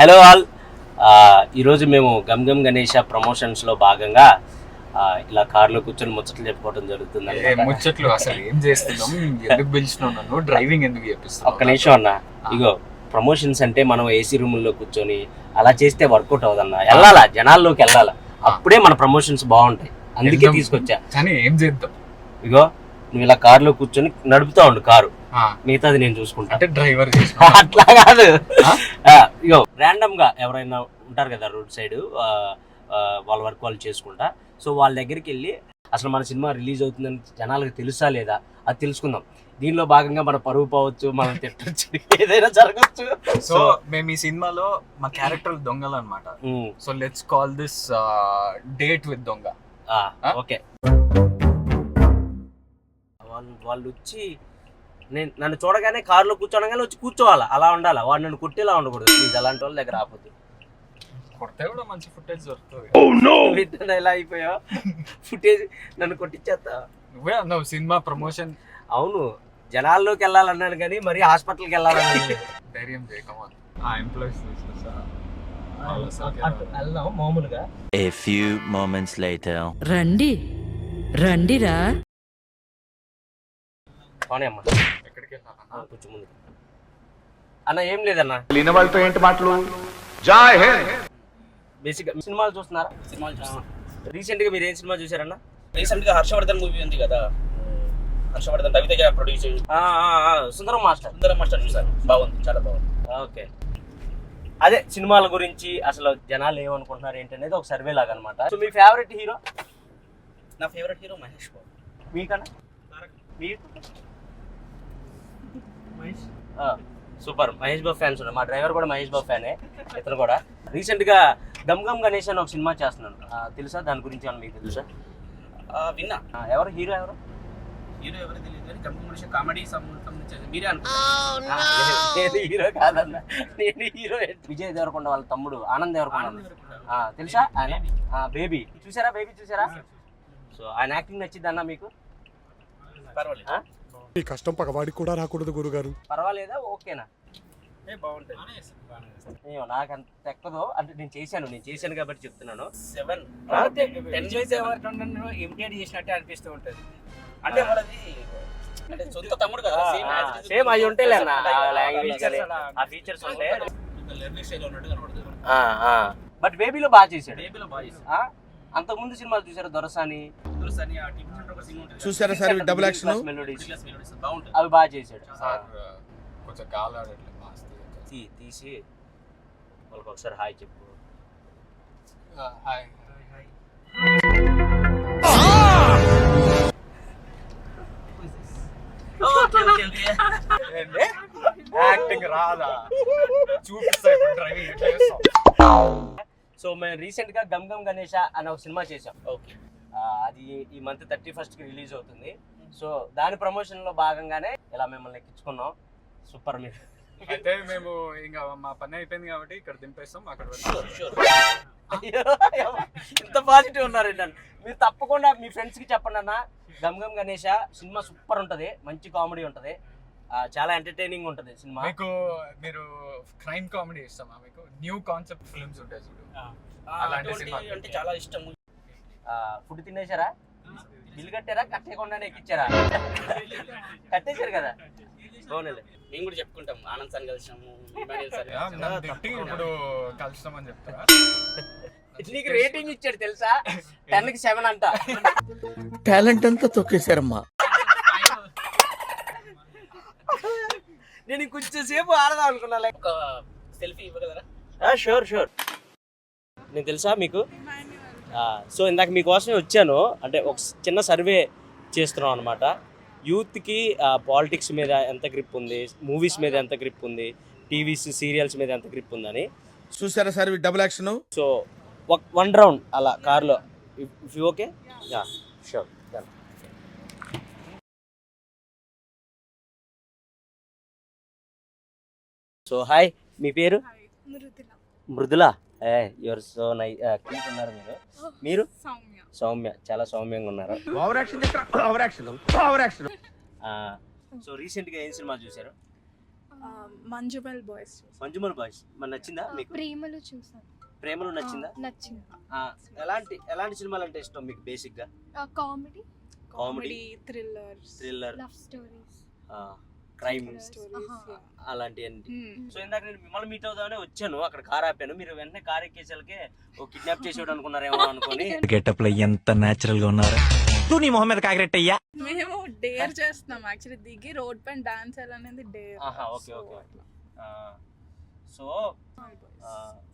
Hello all. ఈరోజు మేము gum Gam Ganesha ప్రమోషన్స్లో భాగంగా ఇలా కార్లో కూర్చొని ముచ్చట్లు చెప్పుకోవడం జరుగుతుంది ముచ్చట్లు అసలు ఏం చేస్తున్నాం? ఎందుకు పిలిచినావు నన్ను? డ్రైవింగ్ ఎందుకు చేపిస్తున్నావు? ఒక్క నిమిషం అన్న. ఇగో ప్రమోషన్స్ అంటే మనం ఏసీ రూముల్లో కూర్చొని అలా చేస్తే వర్కౌట్ అవ్వదన్న. వెళ్ళాలా? జనాల్లోకి వెళ్ళాలా? అప్పుడే మన ప్రమోషన్స్ బాగుంటాయి. అందుకే. తీసుకొచ్చా. కానీ ఏం చేద్దాం? ఇగో నువ్వు ఇలా కార్లో కూర్చొని నడుపుతా ఉండు కారు. మిగతాది నేను చూసుకుంటా. అంటే డ్రైవర్ అట్లా కాదు. ఇగో ర్యాండమ్గా ఎవరైనా ఉంటారు కదా రోడ్ సైడ్ వాళ్ళ వర్క్ వాళ్ళు చేసుకుంటా. సో వాళ్ళ దగ్గరికి వెళ్ళి అసలు మన సినిమా రిలీజ్ అవుతుందని జనాలకు తెలుసా లేదా? అది తెలుసుకుందాం. దీనిలో భాగంగా మన పరువు పోవచ్చు మనం తిట్టచ్చు ఏదైనా జరగచ్చు. సో మేము ఈ సినిమాలో మా క్యారెక్టర్ దొంగలు అనమాట so let's call this date with దొంగ? ఓకే. వాళ్ళు వాళ్ళు వచ్చి నేను నన్ను చూడగానే కారులో కూర్చోనగానే వచ్చి కూర్చోవాలా? అలా ఉండాలా? వాడు నన్ను కుట్టేలా ఉండకూడదు. ప్లీజ్ అలాంటి వాళ్ళ దగ్గర ఆపొద్దు. కొడితే కూడా మంచి ఫుటేజ్ దొరుకుతుంది. వింటున్నా ఎలా అయిపోయావు? ఫుటేజ్ నన్ను కొట్టించేస్తా నువ్వే అన్నావు సినిమా ప్రమోషన్ అవును. జనాల్లోకి వెళ్ళాలన్నాను కానీ మరి హాస్పిటల్కి వెళ్ళాలన్నాను. ధైర్యం చేయకమా ఆ ఎంప్లాయీస్ వెళ్దాం మామూలుగా. A few moments later. రండి. రండిరా. పోనీ అమ్మా. ఎక్కడికి వెళ్ళాలన్నా ఆ, కొంచెం ముందు అన్న ఏం లేదన్న. లేని వాళ్ళతో ఏంటి మాటలు? జై హింద్. బేసిక్గా సినిమాలు చూస్తున్నారా? సినిమాలు చూస్తాం రీసెంట్గా మీరు ఏం సినిమా చూసారన్న రీసెంట్గా హర్షవర్ధన్ మూవీ ఉంది కదా. హర్షవర్ధన్ రవితేజ ప్రొడ్యూస్ చేసి ఆ, ఆ, ఆ, సుందరం మాస్టర్. సుందరం మాస్టర్ చూసాను బాగుంది చాలా బాగుంది. ఓకే. అదే సినిమాల గురించి అసలు జనాలు ఏమనుకుంటున్నారు ఏంటనేది ఒక సర్వే లాగా అనమాట సో మీ ఫేవరెట్ హీరో నా ఫేవరెట్ హీరో మహేష్ బాబు. మీకన్నా? మీకు సూపర్. మహేష్ బాబు ఫ్యాన్స్ ఉన్నారు. మా డ్రైవర్ కూడా మహేష్ బాబు ఫ్యానే. ఇతను కూడా. రీసెంట్గా గమ్ గమ్ గణేష్ అని ఒక సినిమా చేస్తున్నాను తెలుసా? దాని గురించి ఏమన్నా మీకు తెలుసా? విన్నా. ఎవరు? హీరో ఎవరు? హీరో ఎవరు తెలియదు కానీ కంపెనీ కామెడీ సంబంధించి మీరే అనుకుంటారు నేను హీరో కాదన్న. నేను హీరో. విజయ్ దేవరకొండ వాళ్ళ తమ్ముడు ఆనంద్ దేవరకొండ ఆ, తెలుసా? ఆయన? బేబీ చూసారా? బేబీ చూసారా? సో ఆయన యాక్టింగ్ నచ్చింది అన్న మీకు? పర్వాలేదు? ఈ కష్టం పగవాడికి కూడా రాకూడదు గురుగారు. పర్వాలేదా? ఓకేనా? అయ్యో నాకు అంత ఎక్కదో. అంటే నేను చేశాను నేను చేశాను కాబట్టి చెప్తున్నాను. సెవెన్ ఆ? టెన్ ఇమిటేట్ చేసినట్టే అనిపిస్తూ ఉంటుంది. అంటే వాళ్ళది అంటే సొంత తమ్ముడు కదా సేమ్ అవి ఉంటాయి అన్న లాంగ్వేజ్ కానీ ఆ ఫీచర్స్ ఉంటాయి ఉన్నట్టు కనబడుతుంది బట్ బేబీలో బాగా చేశాడు. బేబీలో బాగా చేశారు ఆ? అంతకుముందు సినిమాలు చూసారు దొరసాని? చూసారా సార్? డబుల్ యాక్షన్ అవి బాగా చేశాడు. సార్ కొంచెం తీ తీసి వాళ్ళకి ఒకసారి హాయ్ చెప్పు. హాయ్. యాక్టింగ్ రాదా? చూపిస్తా డ్రైవింగ్ సో మేము రీసెంట్గా గమ్ గమ్ గణేష అనే ఒక సినిమా చేసాం ఓకే అది ఈ మంత్ థర్టీ ఫస్ట్కి రిలీజ్ అవుతుంది. సో దాని ప్రమోషన్లో భాగంగానే ఇలా మిమ్మల్ని ఎక్కించుకున్నాం. సూపర్ మీరు. అయితే మేము ఇంకా మా పని అయిపోయింది కాబట్టి ఇక్కడ దింపేస్తాం అక్కడ ఇంత పాజిటివ్ ఉన్నారండి నన్ను. మీరు తప్పకుండా మీ ఫ్రెండ్స్కి చెప్పండి అన్న. గమ్ గమ్ గణేష సినిమా సూపర్ ఉంటది మంచి కామెడీ ఉంటది. ఆ, చాలా ఎంటర్టైనింగ్ ఉంటది సినిమా. మీకు మీరు క్రైమ్ కామెడీ ఇస్తామా మీకు న్యూ కాన్సెప్ట్ ఫిల్మ్స్ ఉంటాయి చూడు. అలాంటి అలాంటి సినిమా. అంటే చాలా ఇష్టం. ఫుడ్ తినేశారా? బిల్లు కట్టారా? కట్టేయకుండానే ఎక్కిచ్చారా? కట్టేశారు కదా. బాగుంది. మేము కూడా చెప్పుకుంటాం. ఆనంద్ సార్ కలిసాము ఇప్పుడు చెప్తారా నీకు రేటింగ్ ఇచ్చాడు తెలుసా? టెన్కి సెవెన్ అంట. టాలెంట్ అంతా తొక్కేశారమ్మా. నేను కొంచెం సేపు ఆడదాం అనుకున్నా లైక్ ఒక సెల్ఫీ ఇవ్వగలరా? షూర్ షూర్ నేను తెలుసా మీకు? సో ఇందాక మీకోసమే వచ్చాను. అంటే ఒక చిన్న సర్వే చేస్తున్నాం అనమాట యూత్కి పాలిటిక్స్ మీద ఎంత గ్రిప్ ఉంది? మూవీస్ మీద ఎంత గ్రిప్ ఉంది? టీవీస్ సీరియల్స్ మీద ఎంత గ్రిప్ ఉందని. చూసారా సార్ ఈ double action? So one round అలా కార్లో. If you okay? Ya sure so hi మీ పేరు? మృదుల. మృదుల? ఏ యువర్ సో నై క్యూట్ ఉన్నారు మీరు. మీరు? సౌమ్య. సౌమ్య. చాలా సౌమ్యంగా ఉన్నారు. Over action over action over action so రీసెంట్గా ఏం సినిమా చూశారు? ఆ, మంజుమల్ బాయ్స్ మంజుమల్ బాయ్స్. మరి నచ్చిందా మీకు? ప్రేమలు చూసాను. ప్రేమలో నచ్చిందా? నచ్చింది. ఆ, ఎలాంటి ఎలాంటి సినిమాలు అంటే ఇష్టం మీకు బేసిక్గా? Comedy. Comedy. Thrillers thriller love stories crime అలాంటివన్నీ. Hmm. సో ఇందాక నేను మిమ్మల్ని మీట్ అవుదామని వచ్చాను అక్కడ కార్ ఆపాను. మీరు వెంటనే కార్ ఎక్కేసరికి ఓ కిడ్నాప్ చేసేవాడు అనుకున్నారేమో అనుకొని. గెటప్లో ఎంత నేచురల్గా ఉన్నారా? నీ మొహం మీద కాకిరెట్టయ్యా మేము డేర్ చేస్తున్నాం. యాక్చువల్లీ దిగి రోడ్ పైన డాన్స్ చేయాలనేది డేర్ ఆహా, okay, okay. So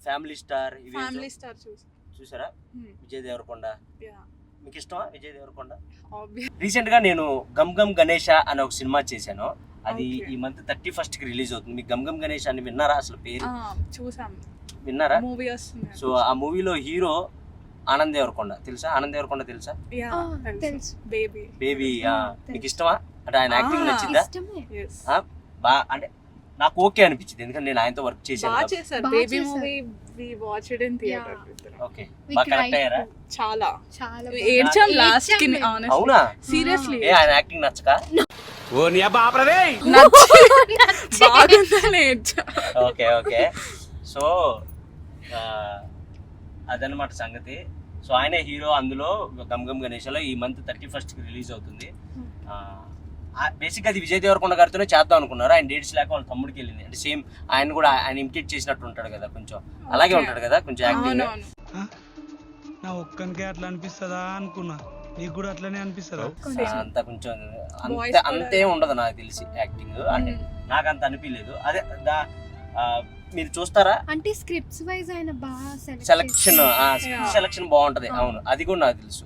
family star ఇవి ఫ్యామిలీ స్టార్ చూసి చూసారా? విజయ్ దేవరకొండ. మీకు ఇష్టమా విజయ్ దేవరకొండ? ఆబ్వియస్ రీసెంట్గా నేను గమ్ గమ్ గణేష అనే ఒక సినిమా చేశాను. అది. ఈ మంత్ థర్టీ ఫస్ట్కి రిలీజ్ అవుతుంది. మీకు గమ్ గమ్ గణేష్ అని విన్నారా అసలు పేరు? చూసాం. విన్నారా? మూవీ వస్తుంది. సో ఆ మూవీలో హీరో ఆనంద్ దేవరకొండ. తెలుసా? ఆనంద్ దేవరకొండ తెలుసా? బేబీ బేబీ మీకు. ఇష్టమా? అంటే ఆయన యాక్టింగ్ నచ్చిందా? బా అంటే నాకు ఓకే అనిపించింది. ఎందుకంటే నేను ఆయనతో వర్క్ చేశాను baby. Movie we watch it in theatre okay. Cried. అయ్యారా. చాలా. చాలా ఏడ్చాం. లాస్ట్కి అవునా? సీరియస్లీ ఏ ఆయన యాక్టింగ్ నచ్చక? Okay okay. సో ఆ, అదనమాట సంగతి. సో ఆయనే హీరో అందులో గమ్ గమ్ గణేష్లో ఈ మంత్ థర్టీ ఫస్ట్కి రిలీజ్ అవుతుంది. బేసిక్గా అది విజయ్ దేవరకొండ గారితోనే చేద్దాం అనుకున్నారు. ఆయన డేట్స్ లేక వాళ్ళ తమ్ముడికి వెళ్ళింది. అంటే సేమ్ ఆయన కూడా ఆయన ఇమిటేట్ చేసినట్టు ఉంటాడు కదా కొంచెం. అలాగే. ఉంటాడు కదా కొంచెం యాక్టింగ్. నా ఒక్కనికే అట్లా అనిపిస్తుందా అనుకున్నా. నీకు కూడా అట్లనే అనిపిస్తుందా? అంత కొంచెం అంతే అంతే ఉండదు నాకు తెలిసి యాక్టింగ్ అంటే నాకు అంత అనిపించలేదు అదే దా మీరు చూస్తారా? అంటే స్క్రిప్ట్స్ వైజ్ ఆయన బాగా సెలక్షన్. సెలక్షన్ బాగుంటది. అవును. అది కూడా నాకు తెలుసు.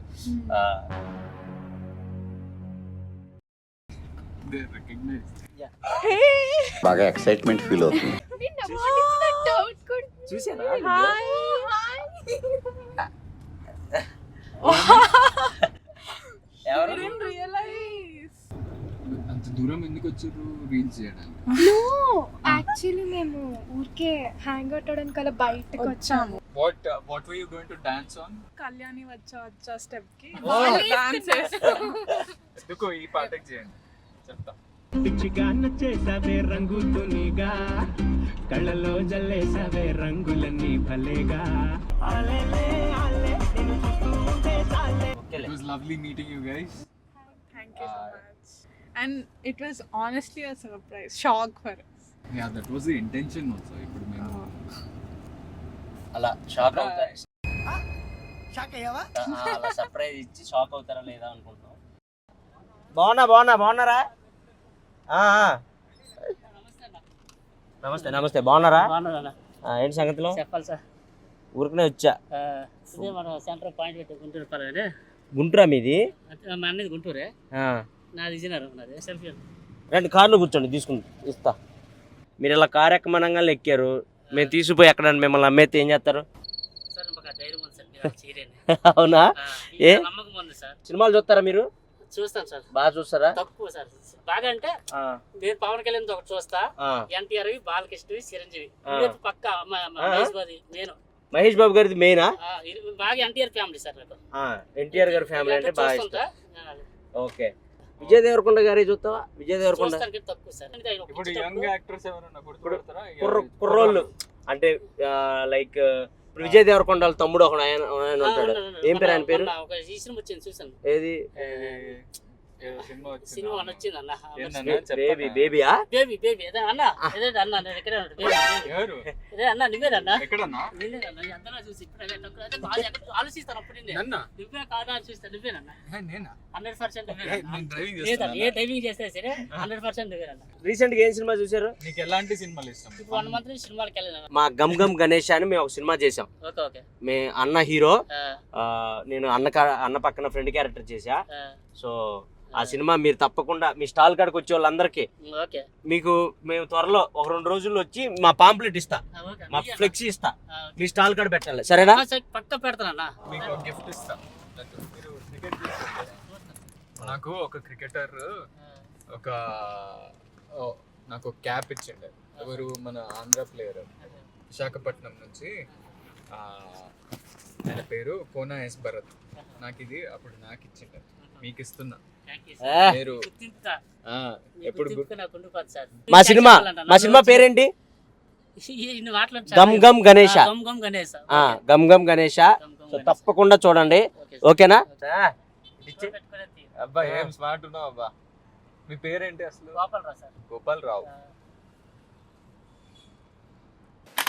బాగా ఎక్సైట్మెంట్ ఫీల్ అవుతుంది. చూసారా ఎవరు? రియలైజ్ అంత దూరం ఎందుకు వచ్చారు? రీల్స్ చేయడానికి. నో యాక్చువల్లీ మేము ఊరికే హ్యాంగ్ అవుట్ అవడానికి అలా బయటకు వచ్చాము. What what were you going to dance on Kalyani వచ్చా వచ్చా స్టెప్కి. డాన్స్ చేస్తాం ఎందుకు ఈ పాటకి చేయండి? చెప్తా. పిచ్చిగా నచ్చేసావే రంగుతునిగా కళ్ళలో జల్లేసావే రంగులన్నీ భలేగా. It was lovely meeting you guys thank you so much and it was honestly a surprise shock for ya that was the intention also ఇప్పుడు మేము అలా షాక్ అవుతారు ఆ, అలా సర్ప్రైజ్ ఇచ్చి షాక్ అవుతారా లేదా అనుకుంటున్నాం బాగున్నా బాగున్నా బాగున్నారా? ఆ, ఆ. నమస్తే నమస్తే బాగున్నారా? ఆ, ఏంటి సంగతిలో? చెప్పాలి సార్. ఊరికనే వచ్చా. ఇదే మన సెంటర్ పాయింట్ పెట్టి గుంటూరు పర్వాలేదు గుంటురా మీది? మా అన్నది గుంటూరే. నాది విజయనగరం నాది. సెల్ఫీ రండి కార్లో కూర్చోండి తీసుకుని ఇస్తా. మీరు ఇలా కారు ఎక్కమనంగా ఎక్కారు. మేము తీసుకుపోయి ఎక్కడ మిమ్మల్ని అమ్మేస్తే ఏం చేస్తారు? అవునా? ఏ? సినిమాలు చూస్తారా మీరు? చూస్తాం సార్. బాగా చూస్తారా? తక్కువ సార్. బాగా అంటే నేను పవన్ కళ్యాణ్ ఒకటి చూస్తా. ఎన్టీఆర్ బాలకృష్ణవి చిరంజీవి. పక్క నేను. మహేష్ బాబు గారిది మెయినా బాగా ఎన్టీఆర్ ఫ్యామిలీ సార్ నాకు. ఎన్టీఆర్ గారి ఫ్యామిలీ అంటే బాగా. ఇష్టం. ఓకే. విజయ్ దేవరకొండ గారి చూస్తావా? విజయ్ దేవరకొండ? ఇప్పుడు కుర్రోళ్ళు. అంటే లైక్ ఇప్పుడు విజయ్ దేవరకొండ వాళ్ళ తమ్ముడు ఒక ఆయన ఉంటాడు. ఏం పేరు ఆయన పేరు? ఏదో? సినిమా వచ్చింది అన్న బేబీ? బేబీయా? Baby baby. నేను ఎక్కడే ఉన్నాడు? ఎక్కడన్నా? చూసి ఇప్పుడు అదే తక్కువ అదే బాగా ఎక్కడ ఆలోచిస్తాను అప్పుడు నేను. నన్నా? నువ్వే కాదా అని చూస్తా నువ్వేనన్నా? ఏ, నేనా? హండ్రెడ్ పర్సెంట్ ఏ, నేను డ్రైవింగ్ లేదన్నా చేస్తాను ఏ డ్రైవింగ్ చేస్తే సరే హండ్రెడ్ పర్సెంట్ నువ్వేనన్నా. రీసెంట్గా ఏం సినిమా చూసారు నీకు ఎలాంటి సినిమాలు ఇష్టం? ఇప్పుడు వన్ మంత్ నుంచి సినిమాకి వెళ్ళినా మా గమ్ గమ్ గణేష్ అని మేము ఒక సినిమా చేసాం ఓకే ఓకే. మే అన్న హీరో నేను అన్న అన్న పక్కన ఫ్రెండ్ క్యారెక్టర్ చేసా ఆ, సో ఆ సినిమా మీరు తప్పకుండా మీ స్టాల్ కాడికి వచ్చే వాళ్ళందరికీ. ఓకే. మీకు మేము త్వరలో ఒక రెండు రోజుల్లో వచ్చి మా పాంప్లెట్ ఇస్తా. మా? ఫ్లెక్సీ ఇస్తా. మీ స్టాల్ కాడ పెట్టాలి. సరేనా? పక్క పెడతానన్నా. మీకు గిఫ్ట్ ఇస్తా? నాకు ఒక క్రికెటర్ ఒక నాకు ఒక క్యాప్ ఇచ్చిండే. ఎవరు మన ఆంధ్ర ప్లేయర్ విశాఖపట్నం నుంచి. ఆ, ఆయన పేరు కోనా ఎస్ భరత్. నాకు ఇది అప్పుడు నాకు ఇచ్చిండే. మీకు ఇస్తున్నా. మా సినిమా మా సినిమా పేరేంటి? గమ్ గమ్ గణేష. గమ్ గమ్ గణేష. సో తప్పకుండా చూడండి. ఓకేనా. అబ్బా ఏం స్మార్ట్ ఉన్నావు అబ్బా. మీ పేరేంటి అసలు? గోపాల్ రావు